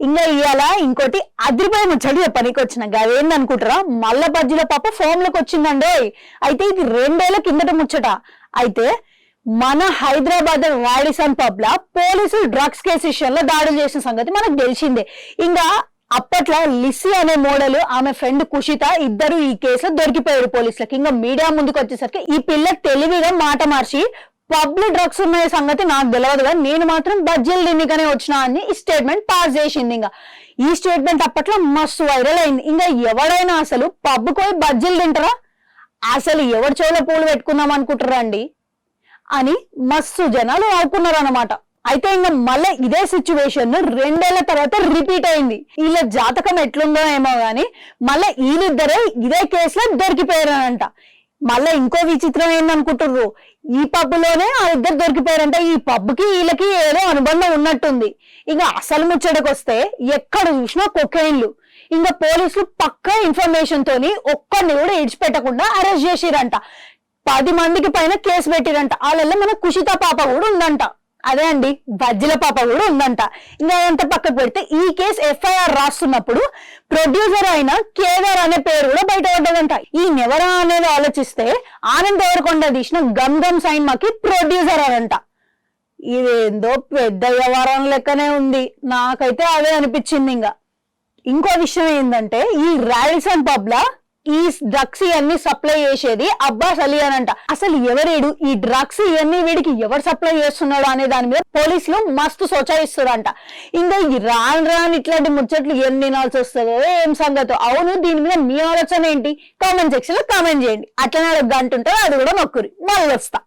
ఇంకా ఇవాళ ఇంకోటి అదిరిపోయి ముచ్చడి చెప్పనీకి వచ్చిన అదేందనుకుంటారా మల్ల బజ్జీల పాప ఫోన్లోకి వచ్చిందండి అయితే ఇది రెండేళ్ళ కిందట ముచ్చట. అయితే మన హైదరాబాద్ రాడిసన్ పబ్ లా పోలీసులు డ్రగ్స్ కేసు విషయంలో దాడులు చేసిన సంగతి మనకు తెలిసిందే. ఇంకా అప్పట్లో లిస్సీ అనే మోడల్ ఆమె ఫ్రెండ్ కుషిత ఇద్దరు ఈ కేసులో దొరికిపోయారు పోలీసులకు. ఇంకా మీడియా ముందుకు వచ్చేసరికి ఈ పిల్ల తెలివిగా మాట మార్చి పబ్లిక్ డ్రగ్స్ ఉన్న సంగతి నాకు తెలియదు కానీ నేను మాత్రం బజ్జీలు తిన్నికనే వచ్చిన అని ఈ స్టేట్మెంట్ పాస్ చేసింది ఇంకా ఈ స్టేట్మెంట్ అప్పట్లో మస్తు వైరల్ అయింది. ఇంకా ఎవడైనా అసలు పబ్కి పోయి బజ్జీలు తింటారా? అసలు ఎవరి చెవులో పూలు పెట్టుకుందాం అనుకుంటారా అండి అని మస్తు జనాలు ఆడుకున్నారు అనమాట అయితే ఇంకా మళ్ళీ ఇదే సిచ్యువేషన్ రెండేళ్ళ తర్వాత రిపీట్ అయింది. వీళ్ళ జాతకం ఎట్లుందో ఏమో గానీ మళ్ళీ వీళ్ళిద్దరే ఇదే కేసులో దొరికిపోయారనంట. మళ్ళీ ఇంకో విచిత్రం ఏందనుకుంటుర్రు? ఈ పబ్బులోనే ఆ ఇద్దరు దొరికిపోయారంటే ఈ పబ్కి వీళ్ళకి ఏదో అనుబంధం ఉన్నట్టుంది. ఇక అసలు ముచ్చటకు వస్తే ఎక్కడ చూసినా కొకైన్లు ఇంకా పోలీసులు పక్కా ఇన్ఫర్మేషన్ తోని ఒక్కరిని కూడా ఇడిచిపెట్టకుండా అరెస్ట్ చేసిరంట. పది మందికి పైన కేసు పెట్టిరంట. వాళ్ళల్లో మన కుషిత పాప కూడా ఉందంట. అదే అండి బజ్జిల పాప కూడా ఉందంట. ఇంకా ఎంత పక్కకు పెడితే ఈ కేసు ఎఫ్ఐఆర్ రాస్తున్నప్పుడు ప్రొడ్యూసర్ అయిన కేదార్ అనే పేరు కూడా బయట పడ్డదంట. ఈ నెవరా అనేది ఆలోచిస్తే ఆనంద్ దేవరకొండ తీసిన గమ్ గమ్ సైన్మాకి ప్రొడ్యూసర్ అనంట ఇదేందో పెద్ద వ్యవహారం లెక్కనే ఉంది. నాకైతే అదే అనిపించింది ఇంకా. ఇంకో విషయం ఏంటంటే ఈ రాడిసన్ పబ్ పబ్లా ఈ డ్రగ్స్ ఇవన్నీ సప్లై చేసేది అబ్బాస్ అలీ అని అంట. అసలు ఎవరేడు? ఈ డ్రగ్స్ ఇవన్నీ వీడికి ఎవరు సప్లై చేస్తున్నాడు అనే దాని మీద పోలీసులు మస్తు సోచాయిస్తారంట. ఇంకా ఈ రాను ఇట్లాంటి ముచ్చట్లు ఎన్ని వినాల్సి వస్తుందో ఏం సంగతి? అవును దీని మీద మీ ఆలోచన ఏంటి? కామెంట్ సెక్షన్లో కామెంట్ చేయండి. అట్లనే గంట అంటుంటే అది కూడా నొక్కురి మళ్ళీ వస్తా.